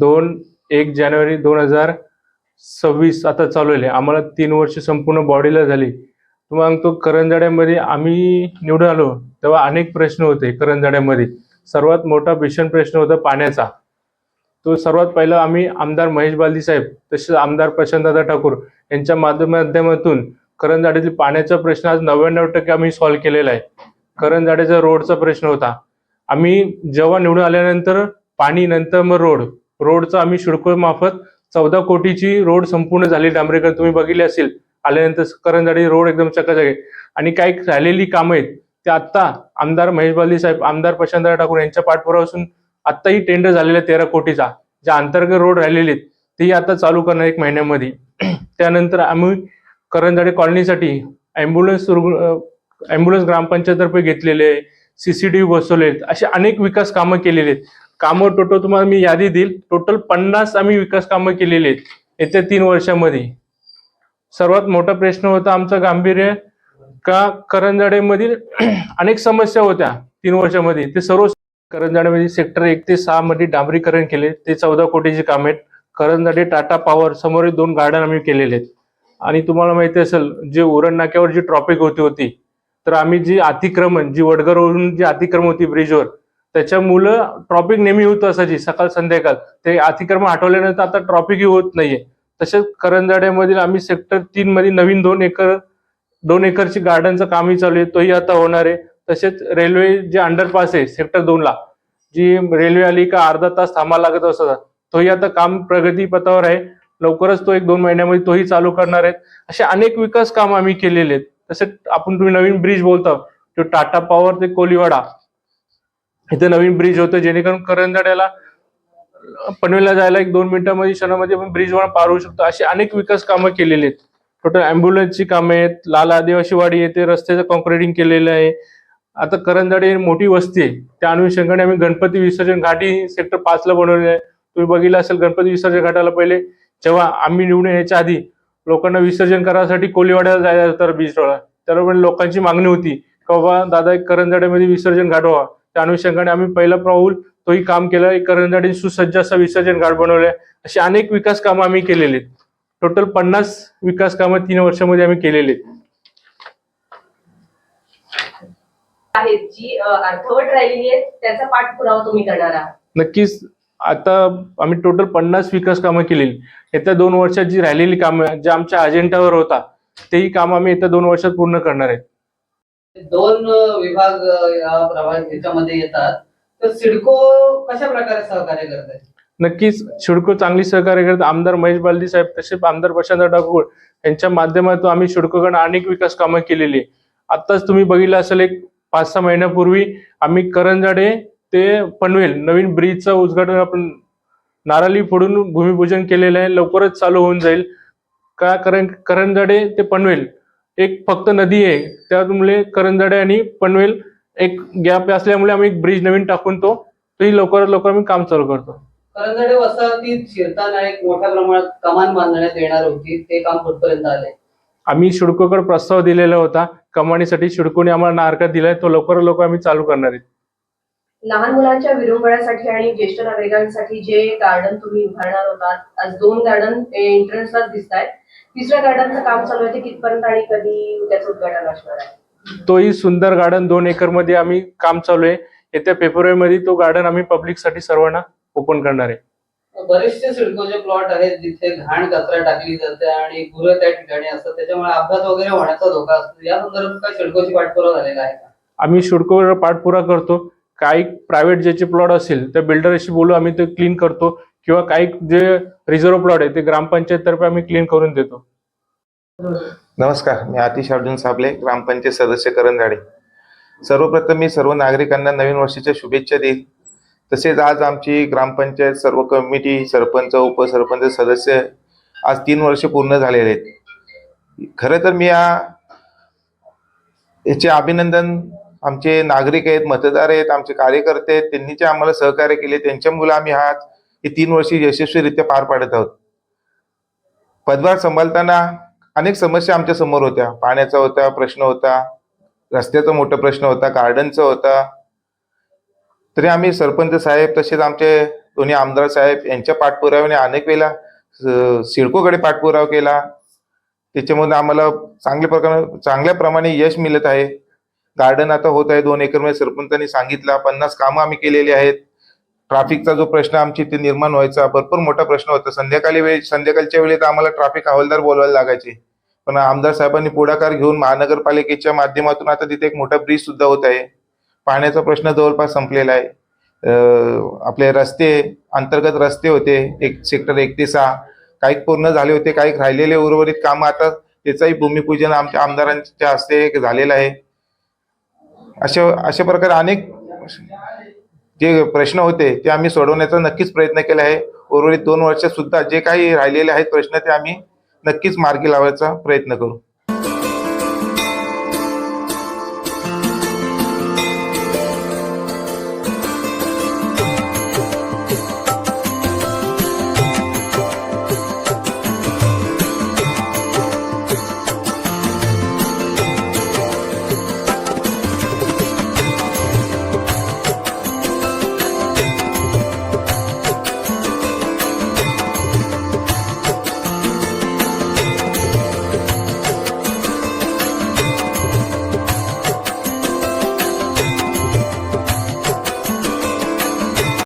दोन एक जानेवारी दोन हजार सव्वीस आता चालू आहे आम्हाला तीन वर्ष संपूर्ण बॉडीला झाली. मग तो करंजाड्यामध्ये आम्ही निवडून आलो तेव्हा अनेक प्रश्न होते करंजाड्यामध्ये. सर्वात मोठा भीषण प्रश्न होता पाण्याचा. तो सर्वात पहिला आम्ही आमदार महेश बालदी साहेब तसेच आमदार प्रशांतदादा ठाकूर यांच्या माध्यमातून करंजाड्यातील पाण्याचा प्रश्न आज नव्याण्णव टक्के आम्ही सॉल्व्ह केलेला आहे. करंजाड्याचा रोडचा प्रश्न होता. आम्ही जेव्हा निवडून आल्यानंतर पाणी नंतर मग रोड रोडचा आम्ही शुल्क मार्फत चौदा कोटीची रोड संपूर्ण झाली. डांबरेकर तुम्ही बघितले असेल. आल्यानंतर करंजाडी रोड एकदम चकाचक आहे. आणि काही राहिलेली कामं आहेत ते आत्ता आमदार महेश बाली साहेब आमदार प्रशांतराव ठाकूर यांच्या पाठपुरावासून आत्ताही टेंडर झालेला आहे तेरा कोटीचा ज्या अंतर्गत रोड राहिलेले आहेत तेही आता चालू करणार एक महिन्यामध्ये. त्यानंतर आम्ही करंजाडे कॉलनीसाठी ॲम्ब्युलन्स ॲम्ब्युलन्स ग्रामपंचायतर्फे घेतलेले आहे सीसीटीव्ही बसवले आहेत. असे अनेक विकास कामं केलेले आहेत. कामं टोटल तुम्हाला मी यादी देईल. टोटल पन्नास आम्ही विकास कामं केलेली आहेत येत्या तीन वर्षामध्ये. सर्वात मोठा प्रश्न होता आमचा गांभीर्य का करंजाडेमधील अनेक समस्या होत्या तीन वर्षामध्ये. ते सर्व करंजाडेमध्ये सेक्टर एक ते सहा मध्ये डांबरीकरण केले. ते चौदा कोटीचे काम आहेत. करंजाडे टाटा पॉवर समोरील दोन गार्डन आम्ही केलेले आहेत. आणि तुम्हाला माहिती असेल जे उरण नाक्यावर जी ट्रॉफिक होती होती तर आम्ही जी अतिक्रमण जी वडगरवरून जी अतिक्रमण होती ब्रिजवर त्याच्यामुळं ट्रॉफिक नेहमी होत असायची सकाळ संध्याकाळ. ते अतिक्रमण हटवल्यानंतर आता ट्रॉफिकही होत नाहीये. तसेच करंजाड्यामधील आम्ही सेक्टर तीन मध्ये नवीन दोन एकर दोन एकरची गार्डनचं कामही चालू आहे. तोही आता होणार आहे. तसेच रेल्वे जे अंडरपास आहे सेक्टर दोनला जी रेल्वे आली का अर्धा तास थांबायला लागत असतात तोही आता काम प्रगतीपथावर आहे. लवकरच तो एक दोन महिन्यामध्ये तोही चालू करणार आहेत. असे अनेक विकास काम आम्ही केलेले आहेत. तसेच आपण तुम्ही नवीन ब्रिज बोलता तो टाटा पॉवर ते कोलिवाडा. इथे नवीन ब्रिज होतं जेणेकरून करंजाड्याला पनवेलला जायला एक दोन मिनिटांमध्ये क्षणामध्ये आपण ब्रिजवर पार होऊ शकतो. अशी अनेक विकास कामं केलेली आहेत. टोटल अँब्युलन्सची कामं आहेत. लाल आदिवासी वाडी येथे रस्त्याचं कॉन्क्रिटिंग केलेलं आहे. आता करंजाडे ही मोठी वस्ती आहे. त्या अनुषंगाने आम्ही गणपती विसर्जन घाटी सेक्टर पाचला बनवलेलं आहे. तुम्ही बघितलं असेल गणपती विसर्जन घाटाला पहिले जेव्हा आम्ही निवडून यायच्या आधी लोकांना विसर्जन करायसाठी कोलीवाड्याला जायला होतं बीच रोडला पण लोकांची मागणी होती का बाबा दादा एक करंजाड्यामध्ये विसर्जन घाट व्हावा. त्या अनुषंगाने आम्ही पहिला पाऊल तोही काम केलं. एक करंजाडी सुसज्ज असं विसर्जन घाट बनवलंय अशी अनेक विकास कामं आम्ही केलेली आहेत. टोटल पन्नास विकास कामं तीन वर्षामध्ये आम्ही केलेली आहेत. आहेत जी अ, अर्धवट राहिलेली आहे त्याचा पाठपुरावा तुम्ही करणार आहात. नक्कीच आता आम्ही टोटल पन्नास विकास कामं केलेली. येत्या दोन वर्षात जी राहिलेली कामं जे आमच्या अजेंडावर होता तेही काम आम्ही येत्या दोन वर्षात पूर्ण करणार आहे दोन विभाग या प्रभाग याच्यामध्ये येतात. तर सिडको कशा प्रकारे सहकार्य करत आहे? नक्कीच शिडको चांगली सहकार्य करत आमदार महेश बालदी साहेब तसेच आमदार प्रशांत ठाकूर यांच्या माध्यमातून आम्ही शिडकोकडे अनेक विकास कामं केलेली आताच तुम्ही बघितलं असेल एक पाच सहा महिन्यापूर्वी आम्ही करंजाडे ते पनवेल नवीन ब्रिजचं उद्घाटन आपण नारळी फोडून भूमिपूजन केलेलं आहे. लवकरच चालू होऊन जाईल. का? कारण करंजाडे ते पनवेल एक फक्त नदी आहे. त्यामुळे करंजाडे आणि पनवेल एक गॅप असल्यामुळे आम्ही एक ब्रिज नवीन टाकून तो तोही लवकरात लवकर आम्ही काम चालू करतो. करंजडे वसाहतीत शिरताना एक मोठ्या प्रमाणात कमान बांधण्यात येणार होती. ते काम कुठपर्यंत आले? आम्ही शिडकोकडे प्रस्ताव दिलेला होता. कमानीसाठी शिडकोने आम्हाला नारका दिलाय. तो लवकरात लवकर आम्ही चालू करणार आहे. लहान मुलांच्या विरंगुळ्यासाठी आणि ज्येष्ठ नागरिकांसाठी जे गार्डन तुम्ही उभारणार होतात आज दोन गार्डन एंट्रन्सलाच दिसत आहेत तिसऱ्या गार्डनचं काम चालू आहे ते कितपर्यंत आणि कधी त्याचं उद्घाटन असणार आहे? तोही सुंदर गार्डन दोन एकरमध्ये आम्ही काम चालू आहे. येत्या फेब्रुवारीमध्ये तो गार्डन आम्ही पब्लिकसाठी सर्वांना ओपन करणार आहे. बरेचसे सिडकोचे प्लॉट आहेत जिथे घाण कचरा टाकली जाते आणि गुरं त्या ठिकाणी असतात. त्याच्यामुळे अपघात वगैरे होण्याचा धोका असतो. या संदर्भात काय सिडकोची पाठपुरावा झालेला आहे का? आम्ही शुल्कवर पाठपुरा करतो. काही प्रायव्हेट ज्याचे प्लॉट असेल त्या बिल्डरशी बोलू आम्ही ते क्लीन करतो. किंवा काही जे रिझर्व्ह प्लॉट आहे ते ग्रामपंचायत तर्फे आम्ही क्लीन करून देतो. नमस्कार मी आतिश अर्जुन साबले ग्रामपंचायत सदस्य करण झाडे सर्वप्रथम मी सर्व नागरिकांना नवीन वर्षाच्या शुभेच्छा देईल तसेच आज आमची ग्रामपंचायत सर्व कमिटी सरपंच उपसरपंच सदस्य आज तीन वर्ष पूर्ण झालेले आहेत. खरं तर मी या याचे अभिनंदन आमचे नागरिक आहेत मतदार आहेत आमचे कार्यकर्ते आहेत त्यांनी जे आम्हाला सहकार्य केले त्यांच्यामुळे आम्ही हा हे तीन वर्षी यशस्वीरित्या पार पाडत आहोत. पदभार सांभाळताना अनेक समस्या आमच्यासमोर होत्या. पाण्याचा होता प्रश्न होता रस्त्याचा मोठा प्रश्न होता गार्डनचा होता. तरी आम्ही सरपंच साहेब तसेच आमचे दोन्ही आमदार साहेब यांच्या पाठपुराव्याने अनेक वेळेला सिडकोकडे पाठपुरावा केला. त्याच्यामध्ये आम्हाला चांगल्या प्रकारे चांगल्या प्रमाणे यश मिळत आहे. गार्डन आता होत आहे दोन एकरमध्ये सरपंचांनी सांगितलं पन्नास कामं आम्ही केलेली आहेत. ट्रॅफिकचा जो प्रश्न आमची इथे निर्माण व्हायचा भरपूर मोठा प्रश्न होता. संध्याकाळी वेळ संध्याकाळच्या वेळेत आम्हाला ट्रॅफिक हवालदार बोलवायला लागायचे. पण आमदार साहेबांनी पुढाकार घेऊन महानगरपालिकेच्या माध्यमातून आता तिथे एक मोठा ब्रिज सुद्धा होत आहे. पाण्याचा प्रश्न जवळपास संपलेला आहे. आपले रस्ते अंतर्गत रस्ते होते एक सेक्टर एक ते सहा. काही पूर्ण झाले होते काही राहिलेले उर्वरित कामं. आता त्याचंही भूमिपूजन आमच्या आमदारांच्या हस्ते झालेलं आहे. अशा अशा प्रकारे अनेक जे प्रश्न होते ते आम्ही सोडवण्याचा नक्कीच प्रयत्न केला आहे. उर्वरित दोन वर्षात सुद्धा जे काही राहिलेले आहेत प्रश्न ते आम्ही नक्कीच मार्गी लावायचा प्रयत्न करू.